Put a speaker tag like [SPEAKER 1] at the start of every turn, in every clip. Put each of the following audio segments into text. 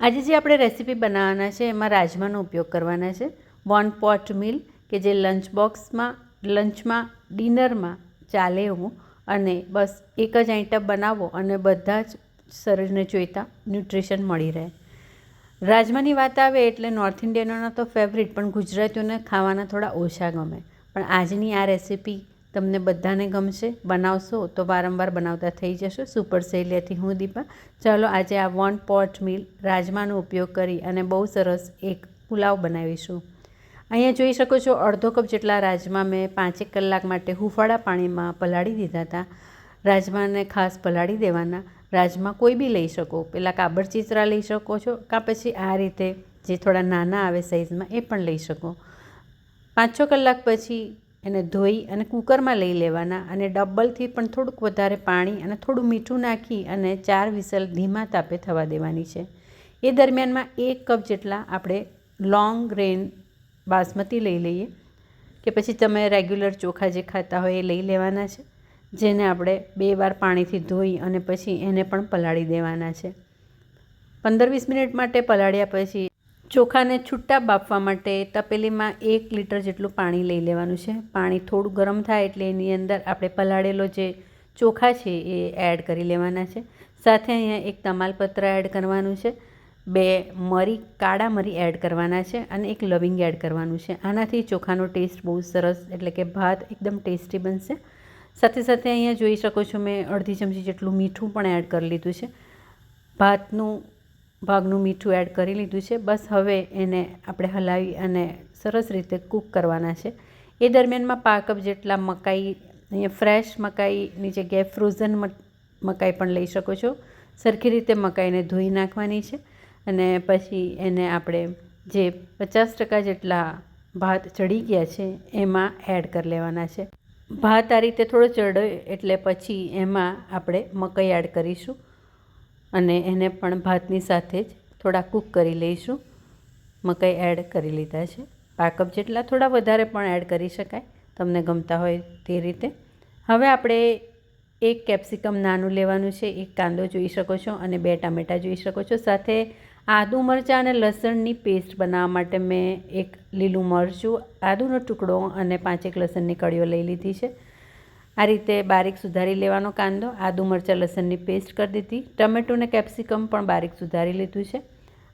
[SPEAKER 1] આજે જે આપણે રેસીપી બનાવવાના છે, એમાં રાજમાનો ઉપયોગ કરવાના છે. વન પોટ મિલ કે જે લંચ બોક્સમાં લંચમાં ડિનરમાં ચાલે એવું. અને બસ એક જ આઈટમ બનાવો અને બધા જ શરીરને જોઈતા ન્યુટ્રિશન મળી રહે. રાજમાની વાત આવે એટલે નોર્થ ઇન્ડિયનોના તો ફેવરિટ પણ ગુજરાતીઓને ખાવાના થોડા ઓછા ગમે. પણ આજની આ રેસીપી તમને બધાને ગમશે, બનાવશો તો વારંવાર બનાવતા થઈ જશો. સુપર શૈલ્યથી હું દીપા. ચાલો આજે આ વન પોટ મિલ રાજમાનો ઉપયોગ કરી અને બહુ સરસ એક પુલાવ બનાવીશું. અહીંયા જોઈ શકો છો, અડધો કપ જેટલા રાજમા મેં પાંચેક કલાક માટે હુંફાળા પાણીમાં પલાળી દીધા હતા. રાજમાને ખાસ પલાળી દેવાના. રાજમા કોઈ બી લઈ શકો. પેલા કાબર ચિત્રા લઈ શકો છો કાં પછી આ રીતે જે થોડા નાના આવે સાઇઝમાં એ પણ લઈ શકો. પાંચ છ કલાક પછી એને ધોઈ અને કુકરમાં લઈ લેવાના અને ડબલથી પણ થોડુંક વધારે પાણી અને થોડું મીઠું નાખી અને ચાર વિસલ ધીમા તાપે થવા દેવાની છે. એ દરમિયાનમાં એક કપ જેટલા આપણે લોંગ ગ્રેન બાસમતી લઈ લઈએ કે પછી તમે રેગ્યુલર ચોખા જે ખાતા હોય એ લઈ લેવાના છે, જેને આપણે બે વાર પાણીથી ધોઈ અને પછી એને પણ પલાળી દેવાના છે. પંદર વીસ મિનિટ માટે પલાળ્યા પછી ચોખાને છૂટા બાફવા માટે તપેલીમાં એક લીટર જેટલું પાણી લઈ લેવાનું છે. પાણી થોડું ગરમ થાય એટલે એની અંદર આપણે પલાળેલો જે ચોખા છે એ એડ કરી લેવાના છે. સાથે અહીંયા એક તમાલપત્ર એડ કરવાનું છે. બે મરી, કાળા મરી એડ કરવાના છે અને એક લવિંગ એડ કરવાનું છે. આનાથી ચોખાનો ટેસ્ટ બહુ સરસ એટલે કે ભાત એકદમ ટેસ્ટી બનશે. સાથે સાથે અહીંયા જોઈ શકો છો મેં અડધી ચમચી જેટલું મીઠું પણ એડ કરી લીધું છે. ભાતનું ભાગનું મીઠું એડ કરી લીધું છે. બસ હવે એને આપણે હલાવી અને સરસ રીતે કૂક કરવાના છે. એ દરમિયાનમાં પા કપ જેટલા મકાઈ, અહીંયા ફ્રેશ મકાઈની જગ્યાએ ફ્રોઝન મકાઈ પણ લઈ શકો છો. સરખી રીતે મકાઈને ધોઈ નાખવાની છે અને પછી એને આપણે જે પચાસ ટકા જેટલા ભાત ચડી ગયા છે એમાં એડ કરી લેવાના છે. ભાત આ રીતે થોડો ચડે એટલે પછી એમાં આપણે મકાઈ એડ કરીશું. અને એને પણ ભાતની સાથે જ થોડા કૂક કરી લઈશું. મકાઈ એડ કરી લીધા છે. પાકપ જેટલા થોડા વધારે પણ એડ કરી શકાય. તમને ગમતા હોય તે રીતે. હવે આપણે એક કેપ્સિકમ નાનું લેવાનું છે. એક કાંદો જોઈ શકો છો અને બે ટામેટાં જોઈ શકો છો. સાથે આદુ મરચાં અને લસણની પેસ્ટ બનાવવા માટે મેં એક લીલું મરચું, આદુનો ટુકડો અને પાંચેક લસણની કળીઓ લઈ લીધી છે. આ રીતે બારીક સુધારી લેવાનો કાંદો, આદુ મરચાં, લસણની પેસ્ટ કરી દીધી. ટમેટું ને કેપ્સિકમ પણ બારીક સુધારી લીધું છે.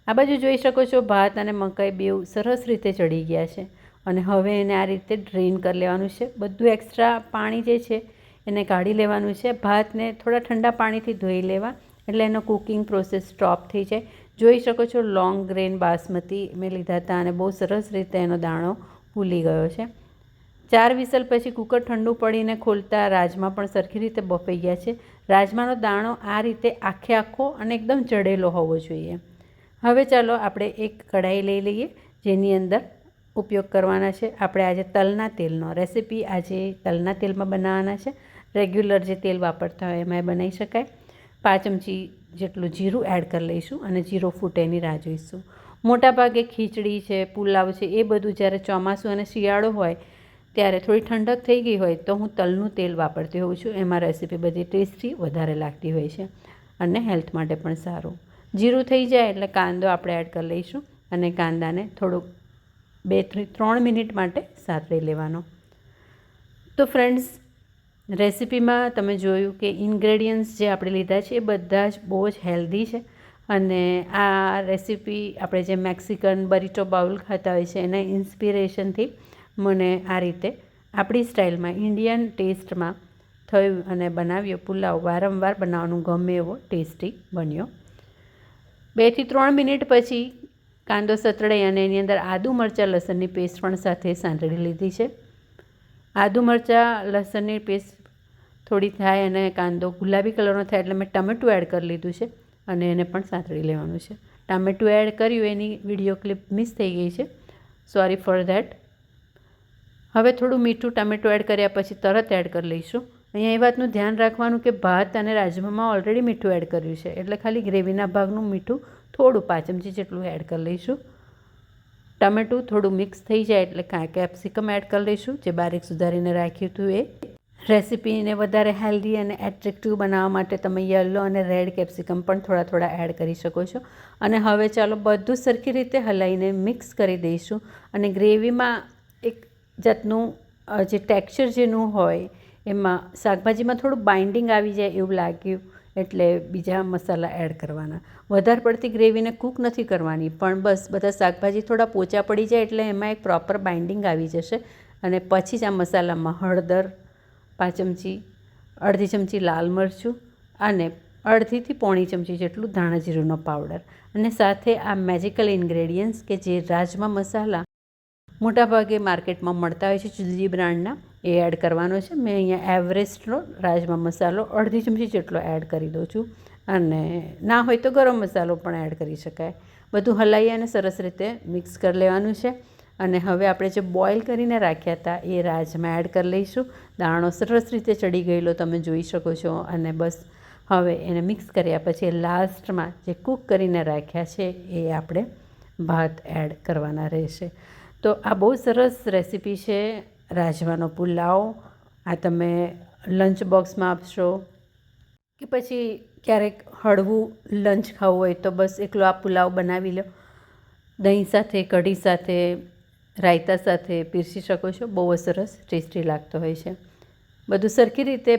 [SPEAKER 1] આ બાજુ જોઈ શકો છો, ભાત અને મકાઈ બેઉ સરસ રીતે ચડી ગયા છે અને હવે એને આ રીતે ડ્રેન કરી લેવાનું છે. બધું એક્સ્ટ્રા પાણી જે છે એને કાઢી લેવાનું છે. ભાતને થોડા ઠંડા પાણીથી ધોઈ લેવા, એટલે એનો કુકિંગ પ્રોસેસ સ્ટોપ થઈ જાય. જોઈ શકો છો લોંગ ગ્રેન બાસમતી મેં લીધા હતા અને બહુ સરસ રીતે એનો દાણો ફૂલી ગયો છે. ચાર વિસલ પછી કુકર ઠંડુ પડીને ખોલતા રાજમા પણ સરખી રીતે બફાઈ ગયા છે. રાજમાનો દાણો આ રીતે આખે આખો અને એકદમ ચડેલો હોવો જોઈએ. હવે ચાલો આપણે એક કઢાઈ લઈ લઈએ, જેની અંદર ઉપયોગ કરવાના છે. આપણે આજે તલના તેલનો રેસીપી આજે તલના તેલમાં બનાવવાના છે. રેગ્યુલર જે તેલ વાપરતા હોય એમાં બનાવી શકાય. પાંચ ચમચી જેટલું જીરું એડ કરી લઈશું અને જીરો ફૂટે એની રાહ જોઈશું. મોટાભાગે ખીચડી છે, પુલાવ છે, એ બધું જ્યારે ચોમાસું અને શિયાળો હોય ત્યારે થોડી ઠંડક થઈ ગઈ હોય તો હું તલનું તેલ વાપરતી હોઉં છું. એમાં રેસીપી બધી ટેસ્ટી, વધારે લાગતી હોય છે અને હેલ્થ માટે પણ સારું. જીરું થઈ જાય એટલે કાંદો આપણે એડ કરી લઈશું અને કાંદાને થોડુંક બે ત્રણ મિનિટ માટે સાતરી લેવાનો. તો ફ્રેન્ડ્સ, રેસીપીમાં તમે જોયું કે ઇન્ગ્રેડિયન્ટ્સ જે આપણે લીધા છે એ બધા જ બહુ જ હેલ્ધી છે અને આ રેસીપી આપણે જે મેક્સિકન બરીટો બાઉલ ખાતા હોય છે એના ઇન્સ્પિરેશનથી મને આ રીતે આપણી સ્ટાઇલમાં ઇન્ડિયન ટેસ્ટમાં થયું અને બનાવ્યો પુલાવ વારંવાર બનાવવાનું ગમે એવો ટેસ્ટી બન્યો. બેથી ત્રણ મિનિટ પછી કાંદો સતળાઈ અને એની અંદર આદુ મરચાં, લસણની પેસ્ટ પણ સાથે સાંતળી લીધી છે. આદુ મરચાં, લસણની પેસ્ટ થોડી થાય અને કાંદો ગુલાબી કલરનો થાય એટલે મેં ટમેટું એડ કરી લીધું છે અને એને પણ સાંતળી લેવાનું છે. ટામેટું એડ કર્યું, એની વીડિયો ક્લિપ મિસ થઈ ગઈ છે. Sorry for that. હવે થોડું મીઠું ટામેટું એડ કર્યા પછી તરત એડ કરી લઈશું. અહીંયા એ વાતનું ધ્યાન રાખવાનું કે ભાત અને રાજમામાં ઓલરેડી મીઠું એડ કર્યું છે. એટલે ખાલી ગ્રેવીના ભાગનું મીઠું થોડું પાંચ ચમચી જેટલું એડ કરી લઈશું. ટમેટું થોડું મિક્સ થઈ જાય એટલે કેપ્સિકમ એડ કરી લઈશું, જે બારીક સુધારીને રાખ્યું હતું એ. રેસિપીને વધારે હેલ્ધી અને એટ્રેક્ટિવ બનાવવા માટે તમે યલો અને રેડ કેપ્સિકમ પણ થોડા થોડા એડ કરી શકો છો. અને હવે ચાલો બધું સરખી રીતે હલાવીને મિક્સ કરી દઈશું. અને ગ્રેવીમાં જાતનું જે ટેક્સચર જેનું હોય, એમાં શાકભાજીમાં થોડું બાઇન્ડિંગ આવી જાય એવું લાગ્યું, એટલે બીજા મસાલા એડ કરવાના. વધારે પડતી ગ્રેવીને કૂક નથી કરવાની, પણ બસ બધા શાકભાજી થોડા પોચા પડી જાય એટલે એમાં એક પ્રોપર બાઇન્ડિંગ આવી જશે. અને પછી જ આ મસાલામાં હળદર, પાંચ ચમચી, અડધી ચમચી લાલ મરચું અને અડધીથી પોણી ચમચી જેટલું ધાણા જીરુંનો પાવડર અને સાથે આ મેજિકલ ઇન્ગ્રેડિયન્ટ્સ કે જે રાજમા મસાલા મોટાભાગે માર્કેટમાં મળતા હોય છે જુદી બ્રાન્ડના. એ એડ કરવાનો છે. મેં અહીંયા એવરેસ્ટનો રાજમા મસાલો અડધી ચમચી જેટલો એડ કરી દઉં છું. અને ના હોય તો ગરમ મસાલો પણ એડ કરી શકાય. બધું હલાવી અને સરસ રીતે મિક્સ કરી લેવાનું છે. અને હવે આપણે જે બોઇલ કરીને રાખ્યા હતા એ રાજમાં એડ કરી લઈશું. દાણો સરસ રીતે ચડી ગયેલો તમે જોઈ શકો છો. અને બસ હવે એને મિક્સ કર્યા પછી લાસ્ટમાં જે કૂક કરીને રાખ્યા છે એ આપણે ભાત એડ કરવાના રહેશે. તો આ બહુ સરસ રેસીપી છે રાજમાનો પુલાવ. આ તમે લંચ બોક્સમાં આપશો. કે પછી ક્યારેક હળવું લંચ ખાવું હોય તો બસ એકલો આ પુલાવ બનાવી લો. દહીં સાથે, કઢી સાથે, રાયતા સાથે પીરસી શકો છો. બહુ સરસ ટેસ્ટી લાગતો હોય છે. બધું સરખી રીતે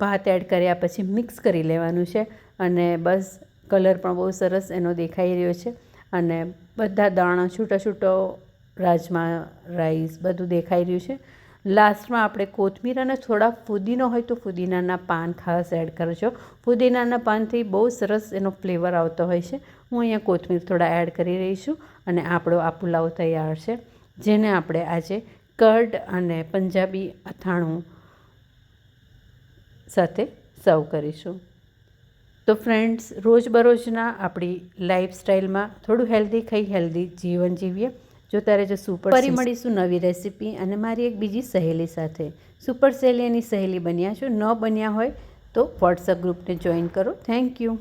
[SPEAKER 1] ભાત એડ કર્યા પછી મિક્સ કરી લેવાનું છે અને બસ કલર પણ બહુ સરસ એનો દેખાઈ રહ્યો છે. અને બધા દાણા છૂટો છૂટો રાજમા, રાઈસ બધું દેખાઈ રહ્યું છે. લાસ્ટમાં આપણે કોથમીર અને થોડા ફુદીનો હોય તો ફુદીનાના પાન ખાસ એડ કરજો ફુદીનાના પાનથી બહુ સરસ એનો ફ્લેવર આવતો હોય છે. હું અહીંયા કોથમીર થોડા એડ કરી રહી છું અને આપણો આ પુલાવ તૈયાર છે. જેને આપણે આજે કર્ડ અને પંજાબી અથાણું સાથે સર્વ કરીશું. તો ફ્રેન્ડ્સ રોજબરોજના આપણી લાઈફસ્ટાઈલમાં થોડું હેલ્ધી ખાઈ હેલ્ધી જીવન જીવીએ. જોતા રહેજો સુપર ફરી મળીશું નવી રેસીપી અને મારી એક બીજી સહેલી સાથે. સુપર સહેલી એની સહેલી બન્યા છો. ન બન્યા હોય તો વોટ્સઅપ ગ્રુપને જોઈન કરો. Thank you